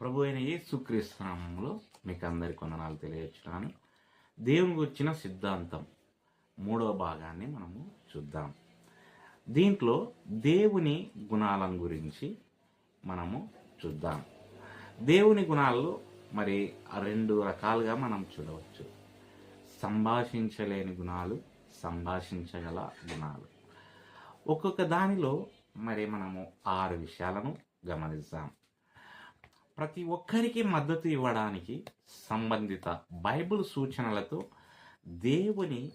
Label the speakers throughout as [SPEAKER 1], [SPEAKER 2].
[SPEAKER 1] ప్రభు అయిన యేసుక్రీస్తునామంలో మీకు అందరికి వందనాలు తెలియచున్నాను దేవుని గురించిన సిద్ధాంతం మూడవ భాగాన్ని మనము చూద్దాం. దీంట్లో దేవుని గుణాలను గురించి మనము చూద్దాం. దేవుని గుణాల్లో మరి రెండు రకాలుగా మనం చూడవచ్చు. సంభాషించలేని గుణాలు సంభాషించగల గుణాలు. ఒక్కొక్క దానిలో మరి మనము ఆరు విషయాలను గమనిస్తాం ప్రతి ఒక్కరికి మద్దతు ఇవ్వడానికి సంబంధిత బైబిల్ సూచనలతో దేవుని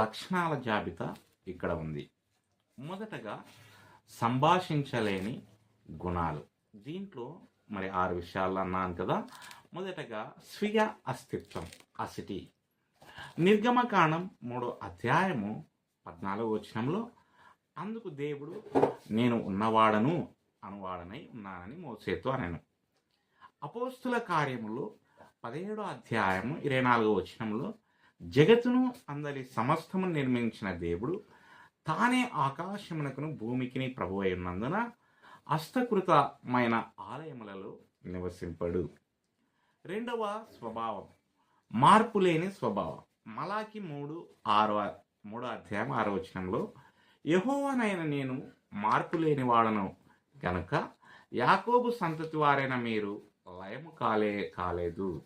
[SPEAKER 1] లక్షణాల జాబితా ఇక్కడ ఉంది. మొదటగా సంభాషించలేని గుణాలు. దీంట్లో మరి ఆరు విషయాలు అన్నాను కదా. మొదటగా స్వీయ అస్తిత్వం అసిటీ. నిర్గమకాండం మూడో అధ్యాయము పద్నాలుగు వచనంలో అందుకు దేవుడు నేను ఉన్నవాడను అనువాడనై ఉన్నానని మోసేతో అనను. అపోస్తుల కార్యములో పదిహేడో అధ్యాయము ఇరవై నాలుగో వచనంలో జగత్తును అందరి సమస్తము నిర్మించిన దేవుడు తానే ఆకాశమునకును భూమికిని ప్రభు అయినందున హస్తకృతమైన ఆలయములలో నివసింపడు. రెండవ స్వభావం మార్పు లేని స్వభావం. మలాకి మూడు ఆరో మూడో అధ్యాయం ఆరో వచనంలో యహోవనైన నేను మార్పు లేని వాడను కనుక యాకోబు సంతతి వారైన మీరు లయము కాలే కాలేదు.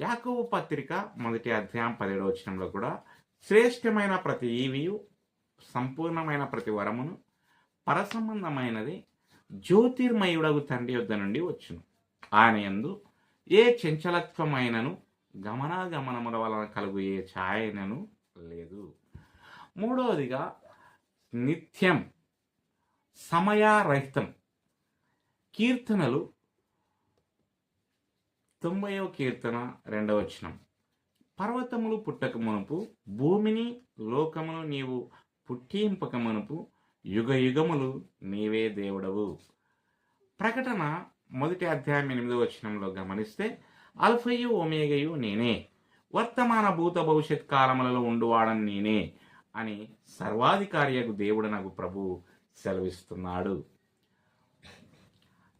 [SPEAKER 1] యాకవు పత్రిక మొదటి అధ్యాయం పదిహేడో వచనంలో కూడా శ్రేష్టమైన ప్రతి ఈవియు సంపూర్ణమైన ప్రతి వరమును పరసంబంధమైనది జ్యోతిర్మయుడగు తండ్రి యొద్ద నుండి వచ్చును. ఆయన ఎందు ఏ చంచలత్వమైనను గమనాగమనముల వలన కలుగు ఏ ఛాయనను లేదు. మూడవదిగా నిత్యం సమయారహితం కీర్తనలు తొంభైవ కీర్తన రెండవ వచనం పర్వతములు పుట్టకమునుపు భూమిని లోకమును నీవు పుట్టింపకమునుపు యుగ యుగములు నీవే దేవుడవు. ప్రకటన మొదటి అధ్యాయం ఎనిమిదవ వచనంలో గమనిస్తే అల్ఫయు ఒమేగయు నేనే వర్తమాన భూత భవిష్యత్ కాలములలో ఉండువాడని నేనే అని సర్వాధికారియకు దేవుడు నాకు ప్రభు సెలవిస్తున్నాడు.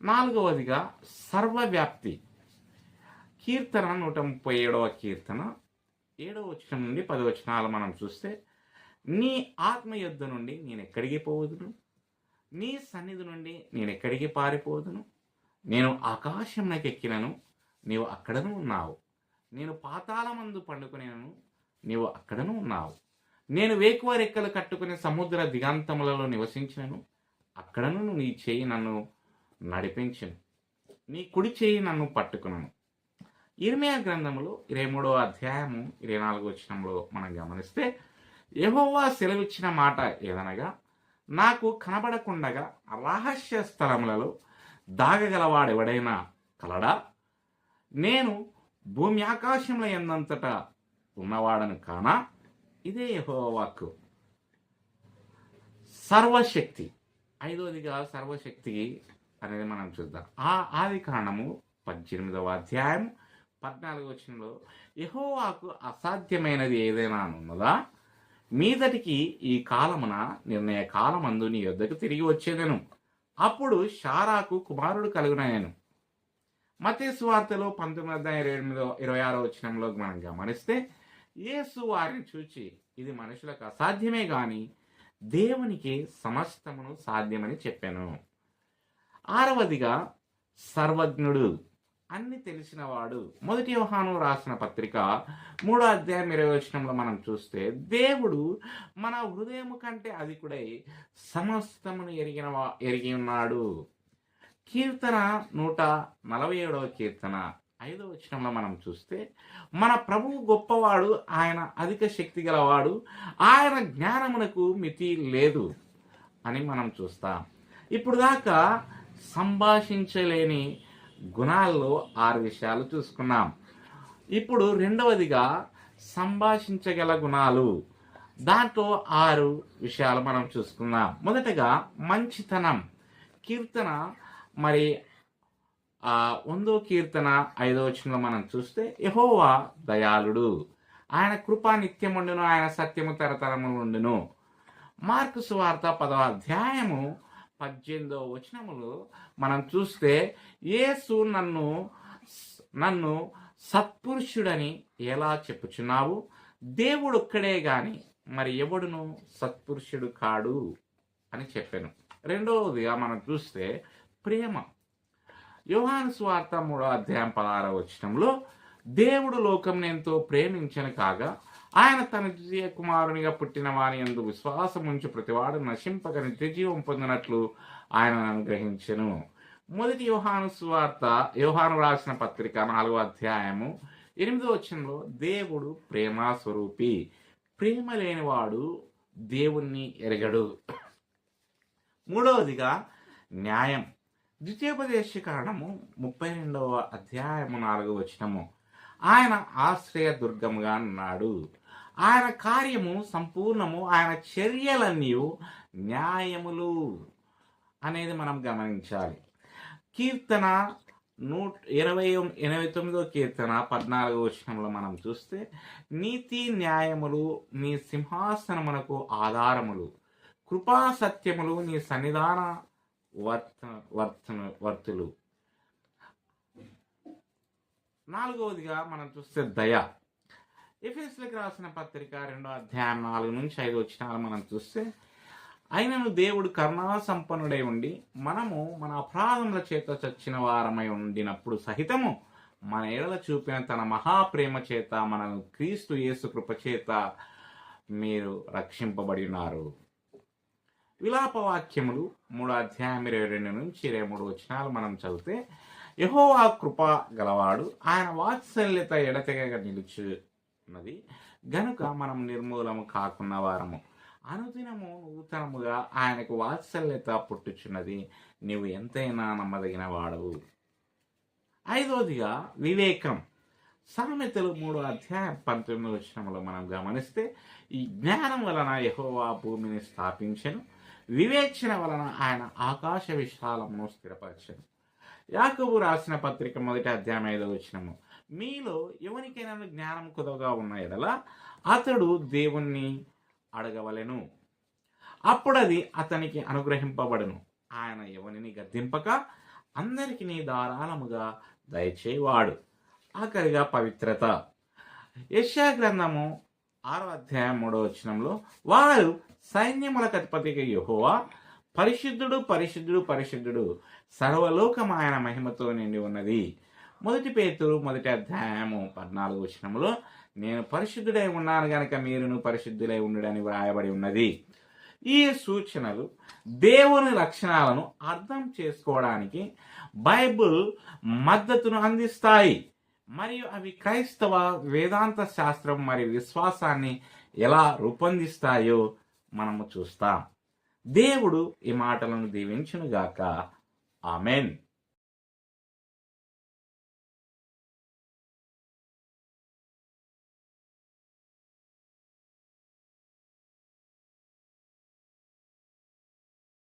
[SPEAKER 1] నాలుగవదిగా సర్వవ్యాప్తి. కీర్తన నూట ముప్పై ఏడవ కీర్తన. ఏడవ వచనం నుండి పది వచనాలు మనం చూస్తే నీ ఆత్మ యుద్ధ నుండి నేను ఎక్కడికి పోవదును? నీ సన్నిధి నుండి నేను ఎక్కడికి పారిపోదును నేను ఆకాశంలోకి ఎక్కినను నీవు అక్కడను ఉన్నావు. నేను పాతాళమందు పండుకునేను నీవు అక్కడను ఉన్నావు. నేను వేకువ రెక్కలు కట్టుకుని సముద్ర దిగాంతములలో నివసించినను అక్కడను నీ చేయి నన్ను నడిపించను. నీ కుడి చేయి నన్ను పట్టుకున్నాను ఇర్మియా గ్రంథములు ఇరవై మూడవ అధ్యాయము ఇరవై నాలుగో వచ్చినంలో మనం గమనిస్తే యెహోవా సెలవిచ్చిన మాట ఏదనగా నాకు కనబడకుండగా రహస్య స్థలములలో దాగగలవాడెవడైనా కలడా? నేను భూమి ఆకాశంలో ఎందంతటా ఉన్నవాడను కానా? ఇదే యెహోవా సర్వశక్తి. ఐదోదిగా సర్వశక్తి అనేది మనం చూద్దాం. ఆ ఆది కాండము పద్దెనిమిదవ అధ్యాయం పద్నాలుగు వచనంలో యహోవాకు అసాధ్యమైనది ఏదైనా ఉన్నదా మీదటికి ఈ కాలమున నిర్ణయ కాలమందు నీ యొద్దకు తిరిగి వచ్చేదను. అప్పుడు షారాకు కుమారుడు కలుగునయను. మతేసు వార్తలో పంతొమ్మిది వందల ఇరవై ఎనిమిదో ఇరవై ఆరో వచనంలో మనం గమనిస్తే యేసు వారిని చూచి ఇది మనుషులకు అసాధ్యమే కానీ దేవునికి సమస్తమును సాధ్యమని చెప్పాను. ఆరవదిగా సర్వజ్ఞుడు అన్ని తెలిసినవాడు మొదటి యోహాను రాసిన పత్రిక మూడో అధ్యాయం ఇరవై వచనంలో మనం చూస్తే దేవుడు మన హృదయము కంటే అధికుడై సమస్తమును ఎరిగిన ఎరిగి ఉన్నాడు. కీర్తన నూట నలభై ఏడవ కీర్తన ఐదవ వచనంలో మనం చూస్తే మన ప్రభువు గొప్పవాడు ఆయన అధిక శక్తి గలవాడు ఆయన జ్ఞానమునకు మితి లేదు అని మనం చూస్తాం. ఇప్పుడు దాకా సంభాషించలేని గుణాల్లో ఆరు విషయాలు చూసుకున్నాం. ఇప్పుడు రెండవదిగా సంభాషించగల గుణాలు. దాంట్లో ఆరు విషయాలు మనం చూసుకుందాం. మొదటగా మంచితనం కీర్తన. మరి వందో కీర్తన ఐదో వచనంలో మనం చూస్తే యహోవా దయాళుడు. ఆయన కృపా నిత్యముండును ఆయన సత్యము తరతరము ఉండును మార్కు సువార్త పదవ అధ్యాయము పద్దెనిమిదవ వచనములు మనం చూస్తే యేసు నన్ను నన్ను సత్పురుషుడని ఎలా చెప్పుచున్నావు? దేవుడు ఒక్కడే గాని మరి ఎవడును? సత్పురుషుడు కాడు అని చెప్పాను. రెండవదిగా మనం చూస్తే ప్రేమ. యోహాను స్వార్థ మూడో అధ్యాయం పదహారవ వచనంలో దేవుడు లోకం ఎంతో ప్రేమించను కాగా ఆయన తన ద్వితీయ కుమారునిగా పుట్టిన వారి ఎందు విశ్వాసం ఉంచి ప్రతివాడు నశింపక నిత్యజీవం పొందినట్లు ఆయన అనుగ్రహించెను. మొదటి యోహాను సువార్త యోహాను రాసిన పత్రిక నాలుగో అధ్యాయము ఎనిమిదో వచ్చంలో దేవుడు ప్రేమ స్వరూపి ప్రేమ లేనివాడు దేవుణ్ణి ఎరగడు. మూడవదిగా న్యాయం. ద్వితీయోపదేశ కారణము ముప్పై రెండవ అధ్యాయము నాలుగో వచనము. ఆయన ఆశ్రయ దుర్గముగా ఉన్నాడు ఆయన కార్యము సంపూర్ణము ఆయన చర్యలన్నీ న్యాయములు అనేది మనం గమనించాలి. కీర్తన నూట ఇరవై ఎనభై తొమ్మిదో కీర్తన పద్నాలుగో వచనంలో మనం చూస్తే నీతి న్యాయములు నీ సింహాసనమునకు ఆధారములు. కృపా సత్యములు నీ సన్నిధాన వర్త వర్తన వర్తులు. నాలుగవదిగా మనం చూస్తే దయ. ఎఫ్ఎస్లకు రాసిన పత్రిక రెండో అధ్యాయం నాలుగు నుంచి ఐదు వచ్చినాలు మనం చూస్తే అయినను దేవుడు కరుణా సంపన్నుడై ఉండి మనము మన అపరాధముల చేత చచ్చిన వారమై ఉండినప్పుడు సహితము మన ఎడల చూపిన తన మహాప్రేమ చేత మనను క్రీస్తు యేసు కృప చేత మీరు రక్షింపబడి ఉన్నారు. విలాప వాక్యములు మూడు అధ్యాయం ఇరవై రెండు నుంచి ఇరవై మూడు వచనాలు మనం చదివితే యహోవా కృప గలవాడు ఆయన వాత్సల్యత ఎడతెగ నిలుచు ఉన్నది. గనుక మనం నిర్మూలము కాకున్న వారము. అనుదినము నూతనముగా ఆయనకు వాత్సల్యత పుట్టుచున్నది. నీవు ఎంతైనా నమ్మదగిన వాడవు. ఐదోదిగా వివేకం. సామెతలు మూడో అధ్యాయం పంతొమ్మిది వచ్చినములో మనం గమనిస్తే ఈ జ్ఞానం వలన యహోవా భూమిని స్థాపించను. వివేచన వలన ఆయన ఆకాశ విశాలమును స్థిరపరచను. యాకబు రాసిన పత్రిక మొదటి అధ్యాయం ఐదో వచ్చినము మీలో ఎవరికైనా జ్ఞానం కుదవగా ఉన్న ఎడలా అతడు దేవుణ్ణి అడగవలెను. అప్పుడు అది అతనికి అనుగ్రహింపబడును. ఆయన ఎవరిని గద్దింపక అందరికీ ధారాళముగా దయచేవాడు ఆఖరిగా పవిత్రత. యశా గ్రంథము ఆరో అధ్యాయం మూడో వచనంలో వారు సైన్యముల కతిపతికి యెహోవా పరిశుద్ధుడు పరిశుద్ధుడు పరిశుద్ధుడు సర్వలోకం ఆయన మహిమతో నిండి ఉన్నది. మొదటి పేతురు మొదటి అధ్యాయము పద్నాలుగు వచనములో నేను పరిశుద్ధుడై ఉన్నాను గనక మీరును పరిశుద్ధులై ఉండడని వ్రాయబడి ఉన్నది. ఈ సూచనలు దేవుని లక్షణాలను అర్థం చేసుకోవడానికి బైబిల్ మద్దతును అందిస్తాయి. మరియు అవి క్రైస్తవ వేదాంత శాస్త్రం మరియు విశ్వాసాన్ని ఎలా రూపొందిస్తాయో మనము చూస్తాం. దేవుడు ఈ మాటలను దీవించునుగాక. ఆమెన్.